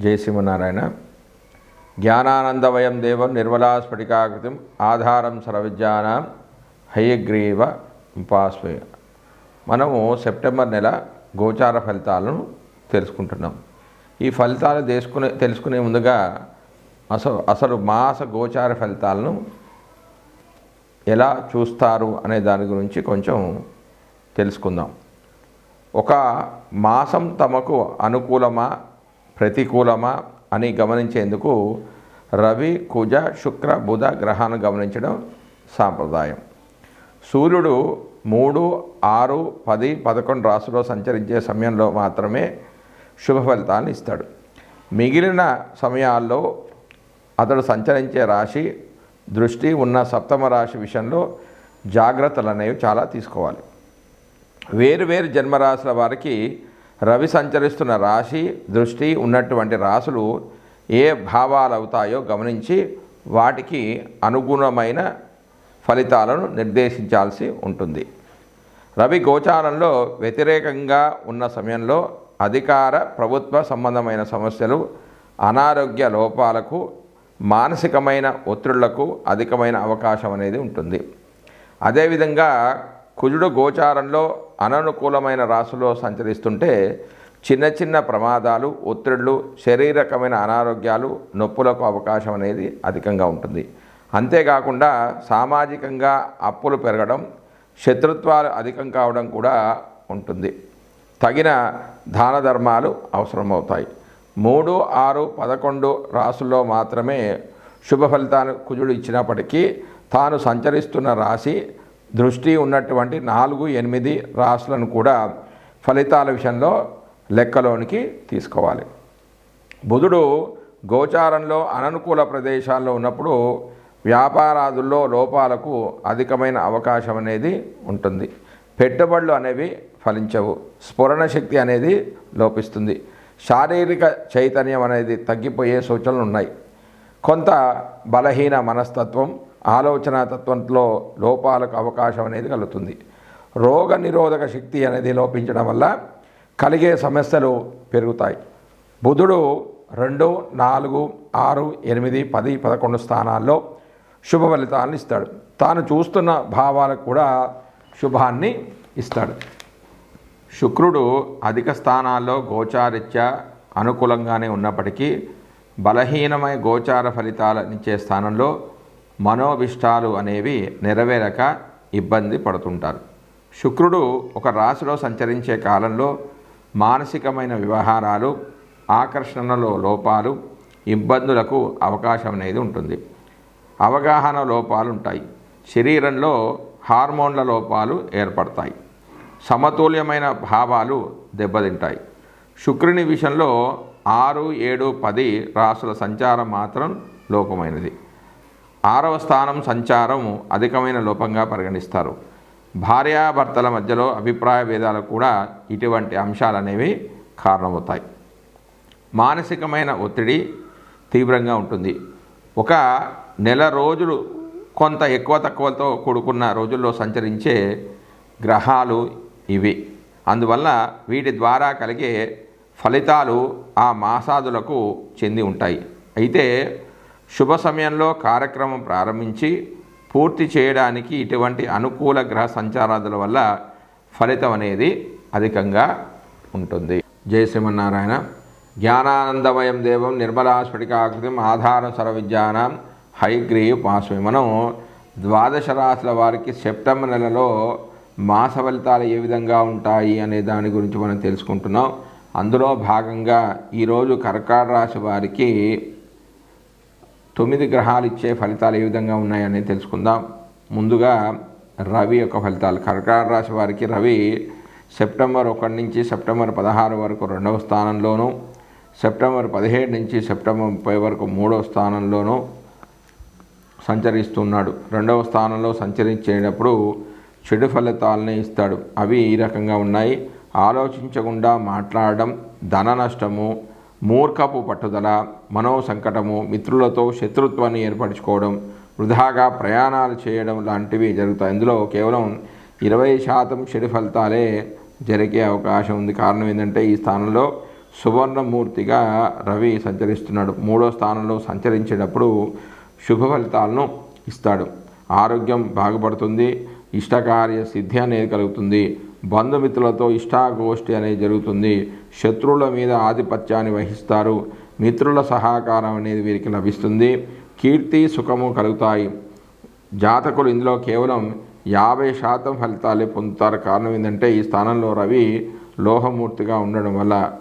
జయసింహనారాయణ జ్ఞానానందవయం దేవం నిర్మలా స్ఫటికాకృతిం ఆధారం సర్వవిద్యానాం హయగ్రీవ ఉపాస్మయ మనము సెప్టెంబర్ నెల గోచార ఫలితాలను తెలుసుకుంటున్నాం. ఈ ఫలితాలు తెలుసుకునే తెలుసుకునే ముందుగా అసలు అసలు మాస గోచార ఫలితాలను ఎలా చూస్తారు అనే దాని గురించి కొంచెం తెలుసుకుందాం. ఒక మాసం తమకు అనుకూలమా ప్రతికూలమా అని గమనించేందుకు రవి కుజ శుక్ర బుధ గ్రహాన్ని గమనించడం సాంప్రదాయం. సూర్యుడు మూడు ఆరు పది పదకొండు రాసులో సంచరించే సమయంలో మాత్రమే శుభ ఫలితాలను ఇస్తాడు. మిగిలిన సమయాల్లో అతడు సంచరించే రాశి దృష్టి ఉన్న సప్తమ రాశి విషయంలో జాగ్రత్తలు అనేవి చాలా తీసుకోవాలి. వేరు వేరు జన్మరాశుల వారికి రవి సంచరిస్తున్న రాశి దృష్టి ఉన్నటువంటి రాశులు ఏ భావాలు అవుతాయో గమనించి వాటికి అనుగుణమైన ఫలితాలను నిర్దేశించాల్సి ఉంటుంది. రవి గోచారంలో వ్యతిరేకంగా ఉన్న సమయంలో అధికార ప్రభుత్వ సంబంధమైన సమస్యలు అనారోగ్య లోపాలకు మానసికమైన ఒత్తిళ్ళకు అధికమైన అవకాశం అనేది ఉంటుంది. అదేవిధంగా కుజుడు గోచారంలో అననుకూలమైన రాశిలో సంచరిస్తుంటే చిన్న చిన్న ప్రమాదాలు ఒత్తిళ్ళు శరీరకమైన అనారోగ్యాలు నొప్పులకు అవకాశం అనేది అధికంగా ఉంటుంది. అంతేకాకుండా సామాజికంగా అప్పులు పెరగడం శత్రుత్వాలు అధికం కావడం కూడా ఉంటుంది. తగిన దాన ధర్మాలు అవసరమవుతాయి. మూడు ఆరు పదకొండు రాసుల్లో మాత్రమే శుభ ఫలితాలు కుజుడు ఇచ్చినప్పటికీ తాను సంచరిస్తున్న రాశి దృష్టి ఉన్నటువంటి నాలుగు ఎనిమిది రాసులను కూడా ఫలితాల విషయంలో లెక్కలోనికి తీసుకోవాలి. బుధుడు గోచారంలో అననుకూల ప్రదేశాల్లో ఉన్నప్పుడు వ్యాపారాదుల్లో లోపాలకు అధికమైన అవకాశం అనేది ఉంటుంది. పెట్టుబడులు అనేవి ఫలించవు. స్ఫురణ శక్తి అనేది లోపిస్తుంది. శారీరక చైతన్యం అనేది తగ్గిపోయే సూచనలు ఉన్నాయి. కొంత బలహీన మనస్తత్వం ఆలోచన తత్వంలో లోపాలకు అవకాశం అనేది కలుగుతుంది. రోగ నిరోధక శక్తి అనేది లోపించడం వల్ల కలిగే సమస్యలు పెరుగుతాయి. బుధుడు రెండు నాలుగు ఆరు ఎనిమిది పది పదకొండు స్థానాల్లో శుభ ఫలితాలను ఇస్తాడు. తాను చూస్తున్న భావాలకు కూడా శుభాన్ని ఇస్తాడు. శుక్రుడు అధిక స్థానాల్లో గోచారిత్య అనుకూలంగానే ఉన్నప్పటికీ బలహీనమైన గోచార ఫలితాలనిచ్చే స్థానంలో మనోభిష్టాలు అనేవి నెరవేరక ఇబ్బంది పడుతుంటారు. శుక్రుడు ఒక రాశిలో సంచరించే కాలంలో మానసికమైన వ్యవహారాలు ఆకర్షణలో లోపాలు ఇబ్బందులకు అవకాశం అనేది ఉంటుంది. అవగాహన లోపాలు ఉంటాయి శరీరంలో హార్మోన్ల లోపాలు ఏర్పడతాయి. సమతుల్యమైన భావాలు దెబ్బతింటాయి. శుక్రుని విషయంలో ఆరు ఏడు పది రాసుల సంచారం మాత్రం లోపమైనది. ఆరవ స్థానం సంచారం అధికమైన లోపంగా పరిగణిస్తారు. భార్యాభర్తల మధ్యలో అభిప్రాయ భేదాలు కూడా ఇటువంటి అంశాలు అనేవి కారణమవుతాయి. మానసికమైన ఒత్తిడి తీవ్రంగా ఉంటుంది. ఒక నెల రోజులు కొంత ఎక్కువ తక్కువతో కూడుకున్న రోజుల్లో సంచరించే గ్రహాలు ఇవి. అందువల్ల వీటి ద్వారా కలిగే ఫలితాలు ఆ మాసాదులకు చెంది ఉంటాయి. అయితే శుభ సమయంలో కార్యక్రమం ప్రారంభించి పూర్తి చేయడానికి ఇటువంటి అనుకూల గ్రహ సంచారాదుల వల్ల ఫలితం అనేది అధికంగా ఉంటుంది. జయ శ్రీమన్నారాయణ. జ్ఞానానందమయం దేవం నిర్మలా స్ఫటికాకృతిం ఆధారం సర్వవిద్యానాం హైగ్రీవ్ పాస్మి మనం ద్వాదశ రాశుల వారికి సెప్టెంబర్ నెలలో మాస ఫలితాలు ఏ విధంగా ఉంటాయి అనే దాని గురించి మనం తెలుసుకుంటున్నాం. అందులో భాగంగా ఈరోజు కర్కాట రాశి వారికి తొమ్మిది గ్రహాలు ఇచ్చే ఫలితాలు ఏ విధంగా ఉన్నాయని తెలుసుకుందాం. ముందుగా రవి యొక్క ఫలితాలు. కర్కాట రాశి వారికి రవి సెప్టెంబర్ ఒకటి నుంచి సెప్టెంబర్ పదహారు వరకు రెండవ స్థానంలోనూ సెప్టెంబర్ పదిహేడు నుంచి సెప్టెంబర్ ముప్పై వరకు మూడవ స్థానంలోనూ సంచరిస్తున్నాడు. రెండవ స్థానంలో సంచరించేటప్పుడు చెడు ఫలితాలని ఇస్తాడు. అవి ఈ రకంగా ఉన్నాయి. ఆలోచించకుండా మాట్లాడడం ధన నష్టము మూర్ఖపు పట్టుదల మనో సంకటము మిత్రులతో శత్రుత్వాన్ని ఏర్పరచుకోవడం వృధాగా ప్రయాణాలు చేయడం లాంటివి జరుగుతాయి. ఇందులో కేవలం ఇరవై శాతం చెడు ఫలితాలే జరిగే అవకాశం ఉంది. కారణం ఏంటంటే ఈ స్థానంలో సువర్ణమూర్తిగా రవి సంచరిస్తున్నాడు. మూడో స్థానంలో సంచరించేటప్పుడు శుభ ఫలితాలను ఇస్తాడు. ఆరోగ్యం బాగుపడుతుంది ఇష్టకార్య సిద్ధి అనేది కలుగుతుంది. బంధుమిత్రులతో ఇష్టాగోష్ఠి అనేది జరుగుతుంది. శత్రువుల మీద ఆధిపత్యాన్ని వహిస్తారు. మిత్రుల సహకారం అనేది వీరికి లభిస్తుంది. కీర్తి సుఖము కలుగుతాయి. జాతకులు ఇందులో కేవలం యాభై శాతం ఫలితాలే పొందుతారు. కారణం ఏంటంటే ఈ స్థానంలో రవి లోహమూర్తిగా ఉండడం వల్ల.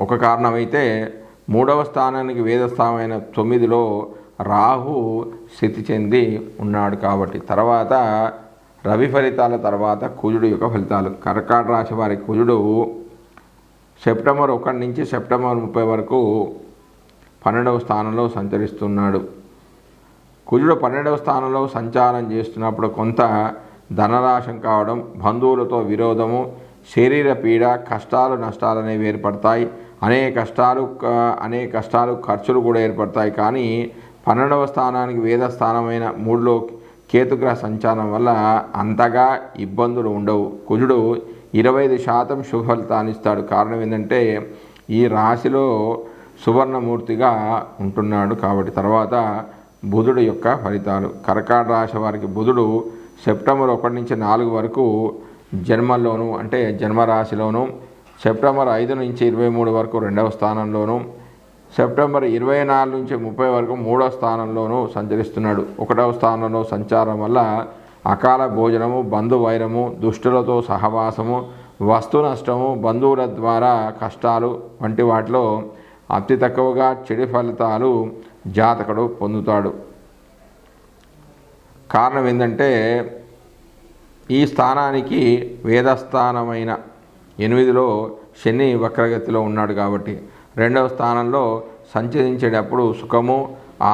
ఒక కారణమైతే మూడవ స్థానానికి వేదస్థానమైన తొమ్మిదిలో రాహు స్థితి చెంది ఉన్నాడు కాబట్టి. తర్వాత రవి ఫలితాల తర్వాత కుజుడు యొక్క ఫలితాలు. కర్కాట రాశి వారి కుజుడు సెప్టెంబర్ ఒకటి నుంచి సెప్టెంబర్ ముప్పై వరకు పన్నెండవ స్థానంలో సంచరిస్తున్నాడు. కుజుడు పన్నెండవ స్థానంలో సంచారం చేస్తున్నప్పుడు కొంత ధనరాశం కావడం బంధువులతో విరోధము శరీర పీడ కష్టాలు నష్టాలు అనేవి ఏర్పడతాయి. అనేక కష్టాలు అనేక కష్టాలు ఖర్చులు కూడా ఏర్పడతాయి. కానీ పన్నెండవ స్థానానికి వేద స్థానమైన మూడులో కేతుగ్రహ సంచారం వల్ల అంతగా ఇబ్బందులు ఉండవు. కుజుడు ఇరవై ఐదు శాతం శుభ ఫలితాన్ని ఇస్తాడు. కారణం ఏంటంటే ఈ రాశిలో సువర్ణమూర్తిగా ఉంటున్నాడు కాబట్టి. తర్వాత బుధుడు యొక్క ఫలితాలు. కర్కాట రాశి వారికి బుధుడు సెప్టెంబర్ ఒకటి నుంచి నాలుగు వరకు జన్మల్లోనూ అంటే జన్మరాశిలోను సెప్టెంబర్ ఐదు నుంచి ఇరవై మూడు వరకు రెండవ స్థానంలోను సెప్టెంబర్ ఇరవై నాలుగు నుంచి ముప్పై వరకు మూడో స్థానంలోనూ సంచరిస్తున్నాడు. ఒకటవ స్థానంలో సంచారం వల్ల అకాల భోజనము బంధు వైరము దుష్టులతో సహవాసము వస్తు నష్టము బంధువుల ద్వారా కష్టాలు వంటి వాటిలో అతి తక్కువగా చెడు ఫలితాలు జాతకుడు పొందుతాడు. కారణం ఏంటంటే ఈ స్థానానికి వేదస్థానమైన ఎనిమిదిలో శని వక్రగతిలో ఉన్నాడు కాబట్టి. రెండవ స్థానంలో సంచరించేటప్పుడు సుఖము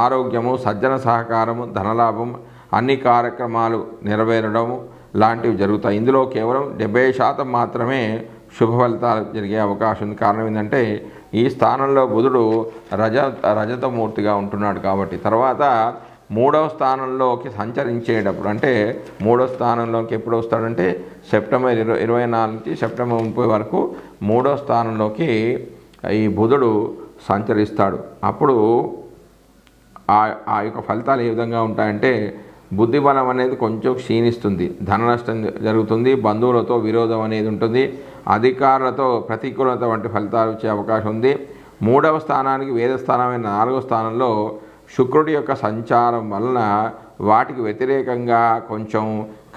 ఆరోగ్యము సజ్జన సహకారము ధనలాభం అన్ని కార్యక్రమాలు నెరవేరడము లాంటివి జరుగుతాయి. ఇందులో కేవలం డెబ్బై శాతం మాత్రమే శుభ ఫలితాలు జరిగే అవకాశం ఉంది. కారణం ఏంటంటే ఈ స్థానంలో బుధుడు రజ రజతమూర్తిగా ఉంటున్నాడు కాబట్టి. తర్వాత మూడవ స్థానంలోకి సంచరించేటప్పుడు అంటే మూడవ స్థానంలోకి ఎప్పుడు వస్తాడంటే సెప్టెంబర్ ఇరవై ఇరవై నాలుగు నుంచి సెప్టెంబర్ ముప్పై వరకు మూడవ స్థానంలోకి ఈ బుధుడు సంచరిస్తాడు. అప్పుడు ఆ ఆ యొక్క ఫలితాలు ఏ విధంగా ఉంటాయంటే బుద్ధిబలం అనేది కొంచెం క్షీణిస్తుంది. ధన నష్టం జరుగుతుంది. బంధువులతో విరోధం అనేది ఉంటుంది. అధికారులతో ప్రతికూలత వంటి ఫలితాలు వచ్చే అవకాశం ఉంది. మూడవ స్థానానికి వేద స్థానమైన నాలుగవ స్థానంలో శుక్రుడి యొక్క సంచారం వలన వాటికి వ్యతిరేకంగా కొంచెం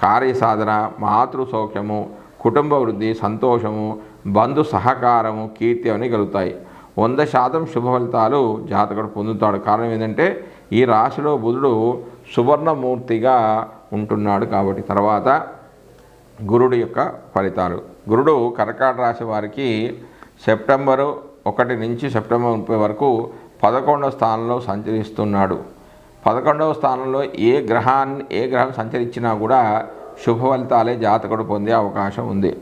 కార్యసాధన మాతృ సౌఖ్యము కుటుంబ వృద్ధి సంతోషము బంధు సహకారము కీర్తి అని కలుగుతాయి. వంద శాతం శుభ ఫలితాలు జాతకుడు పొందుతాడు. కారణం ఏంటంటే ఈ రాశిలో బుధుడు సువర్ణమూర్తిగా ఉంటున్నాడు కాబట్టి. తర్వాత గురుడు యొక్క ఫలితాలు. గురుడు కర్కాట రాశి వారికి సెప్టెంబరు ఒకటి నుంచి సెప్టెంబర్ ముప్పై వరకు పదకొండవ స్థానంలో సంచరిస్తున్నాడు. పదకొండవ స్థానంలో ఏ గ్రహాన్ని ఏ గ్రహం సంచరించినా కూడా శుభ ఫలితాలే జాతకుడు పొందే అవకాశం ఉంది.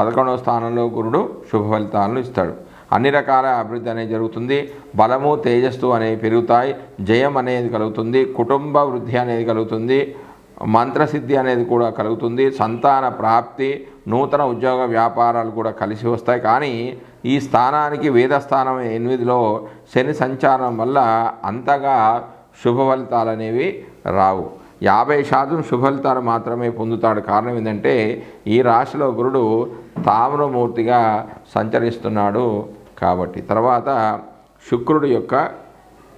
పదకొండవ స్థానంలో గురుడు శుభ ఫలితాలను ఇస్తాడు. అన్ని రకాల అభివృద్ధి అనేది జరుగుతుంది. బలము తేజస్సు అనేవి పెరుగుతాయి. జయం అనేది కలుగుతుంది. కుటుంబ వృద్ధి అనేది కలుగుతుంది. మంత్రసిద్ధి అనేది కూడా కలుగుతుంది. సంతాన ప్రాప్తి నూతన ఉద్యోగ వ్యాపారాలు కూడా కలిసి వస్తాయి. కానీ ఈ స్థానానికి వేదస్థానం ఎనిమిదిలో శని సంచారం వల్ల అంతగా శుభ ఫలితాలు అనేవి రావు. యాభై శాతం శుభఫలితాలు మాత్రమే పొందుతాడు. కారణం ఏంటంటే ఈ రాశిలో గురుడు తామ్రమూర్తిగా సంచరిస్తున్నాడు కాబట్టి. తర్వాత శుక్రుడు యొక్క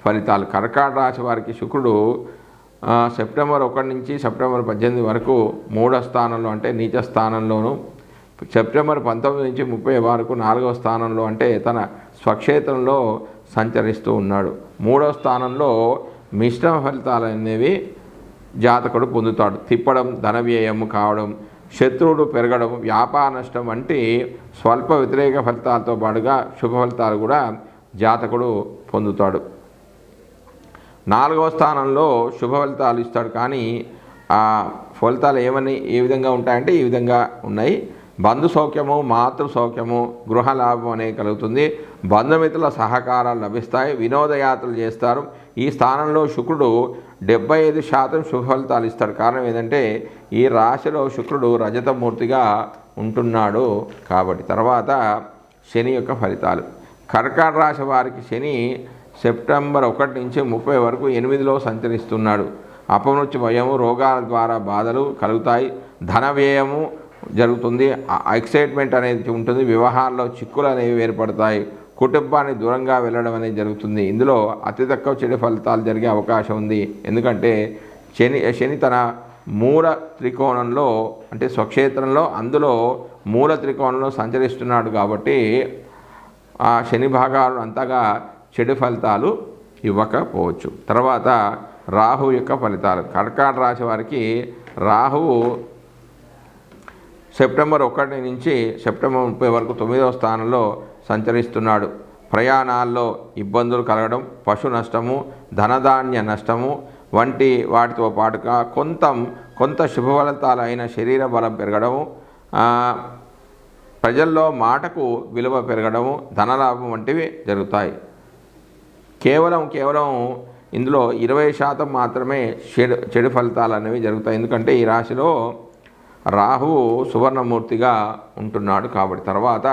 ఫలితాలు. కర్కాట రాశి వారికి శుక్రుడు సెప్టెంబర్ ఒకటి నుంచి సెప్టెంబర్ పద్దెనిమిది వరకు మూడో స్థానంలో అంటే నీచ స్థానంలోను సెప్టెంబర్ పంతొమ్మిది నుంచి ముప్పై వరకు నాలుగవ స్థానంలో అంటే తన స్వక్షేత్రంలో సంచరిస్తూ ఉన్నాడు. మూడో స్థానంలో మిశ్రమ ఫలితాలు అనేవి జాతకుడు పొందుతాడు. తిప్పడం ధన వ్యయం కావడం శత్రువుడు పెరగడం వ్యాపార నష్టం వంటి స్వల్ప వ్యతిరేక ఫలితాలతో పాటుగా శుభ ఫలితాలు కూడా జాతకుడు పొందుతాడు. నాలుగవ స్థానంలో శుభ ఫలితాలు ఇస్తాడు. కానీ ఆ ఫలితాలు ఏమని ఏ విధంగా ఉంటాయంటే ఈ విధంగా ఉన్నాయి. బంధు సౌఖ్యము మాతృ సౌఖ్యము గృహలాభం అనేది కలుగుతుంది. బంధుమిత్రుల సహకారాలు లభిస్తాయి వినోదయాత్రలు చేస్తారు. ఈ స్థానంలో శుక్రుడు డెబ్బై ఐదు శాతం శుభ ఫలితాలు ఇస్తాడు. కారణం ఏంటంటే ఈ రాశిలో శుక్రుడు రజతమూర్తిగా ఉంటున్నాడు కాబట్టి. తర్వాత శని యొక్క ఫలితాలు. కర్కాట రాశి వారికి శని సెప్టెంబర్ ఒకటి నుంచి ముప్పై వరకు ఎనిమిదిలో సంచరిస్తున్నాడు. అపమృత్యు భయము రోగాల ద్వారా బాధలు కలుగుతాయి. ధన వ్యయము జరుగుతుంది. ఎక్సైట్మెంట్ అనేది ఉంటుంది. వివాహాల్లో చిక్కులు అనేవి ఏర్పడతాయి. కుటుంబాన్ని దూరంగా వెళ్ళడం అనేది జరుగుతుంది. ఇందులో అతి తక్కువ చెడు ఫలితాలు జరిగే అవకాశం ఉంది. ఎందుకంటే శని శని తన మూల త్రికోణంలో అంటే స్వక్షేత్రంలో అందులో మూల త్రికోణంలో సంచరిస్తున్నాడు కాబట్టి ఆ శని భాగాలు అంతగా చెడు ఫలితాలు ఇవ్వకపోవచ్చు. తర్వాత రాహు యొక్క ఫలితాలు. కర్కాట రాశి వారికి రాహువు సెప్టెంబర్ ఒకటి నుంచి సెప్టెంబర్ ముప్పై వరకు తొమ్మిదవ స్థానంలో సంచరిస్తున్నాడు. ప్రయాణాల్లో ఇబ్బందులు కలగడం పశు నష్టము ధనధాన్య నష్టము వంటి వాటితో పాటుగా కొంత కొంత శుభఫలితాలు అయిన శరీర బలం పెరగడము ప్రజల్లో మాటకు విలువ పెరగడము ధనలాభం వంటివి జరుగుతాయి. కేవలం కేవలం ఇందులో ఇరవై శాతం మాత్రమే చెడు చెడు ఫలితాలు అనేవి జరుగుతాయి. ఎందుకంటే ఈ రాశిలో రాహువు సువర్ణమూర్తిగా ఉంటున్నాడు కాబట్టి తర్వాత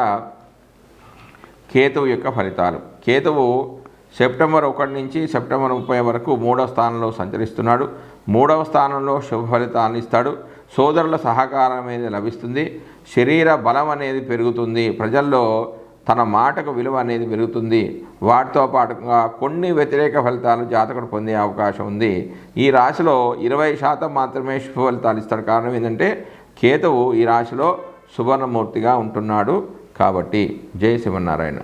కేతువు యొక్క ఫలితాలు. కేతువు సెప్టెంబర్ ఒకటి నుంచి సెప్టెంబర్ ముప్పై వరకు మూడవ స్థానంలో సంచరిస్తున్నాడు. మూడవ స్థానంలో శుభ ఫలితాలను ఇస్తాడు. సోదరుల సహకారం అనేది లభిస్తుంది. శరీర బలం అనేది పెరుగుతుంది. ప్రజల్లో తన మాటకు విలువ అనేది పెరుగుతుంది. వాటితో పాటుగా కొన్ని వ్యతిరేక ఫలితాలు జాతకుడు పొందే అవకాశం ఉంది. ఈ రాశిలో ఇరవై శాతం మాత్రమే శుభ ఫలితాలు ఇస్తాడు. కారణం ఏంటంటే కేతువు ఈ రాశిలో సువర్ణమూర్తిగా ఉంటున్నాడు కాబట్టి జై శివనారాయణ.